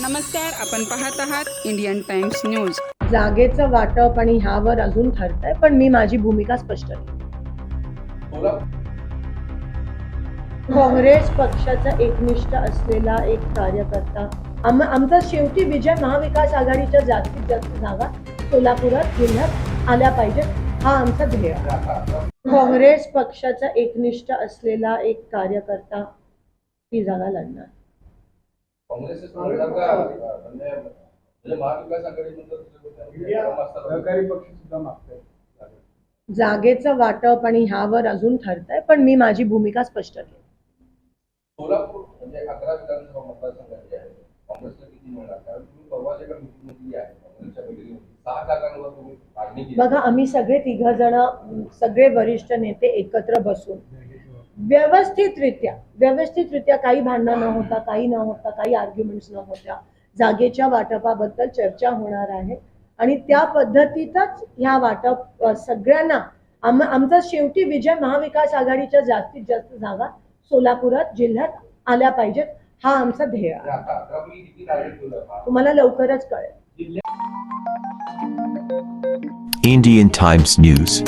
नमस्कार आपण पाहत आहात इंडियन टाइम्स न्यूज जागेचं वाटप आणि ह्यावर अजून ठरतंय पण मी माझी भूमिका स्पष्ट काँग्रेस पक्षाचा एकनिष्ठ असलेला एक कार्यकर्ता आम आमचा शेवटी विजय महाविकास आघाडीच्या जास्तीत जास्त जागा सोलापुरात जिल्ह्यात आल्या पाहिजेत हा आमचा ध्येय. काँग्रेस पक्षाचा एकनिष्ठ असलेला एक कार्यकर्ता ती जागा लढणार. म्हणजे म्हणजे जागेचं वाटप आणि ह्यावर अजून ठरतंय पण मी माझी भूमिका स्पष्ट केली. सोलापूर म्हणजे अकरा विधानसभा मतदारसंघाची आहे काँग्रेसला किती मिळणार? कारण तुम्ही परवाच एका मिटिंगमध्ये आहे काँग्रेसच्या बैठकीमध्ये बघा आम्ही सगळे तिघ जण सगळे वरिष्ठ नेते एकत्र बसून व्यवस्थितरित्या व्यवस्थितरित्या काही भांडणं न होता काही न होता काही आर्ग्युमेंट्स न होता जागेच्या वाटपाबद्दल चर्चा होणार आहे. आणि त्या पद्धतीतच ह्या वाटप सगळ्यांना आम आमचा शेवटी विजय महाविकास आघाडीच्या जास्तीत जास्त जागा सोलापुरात जिल्ह्यात आल्या पाहिजेत हा आमचा ध्येय आहे. तुम्हाला लवकरच कळेल. Indian Times News.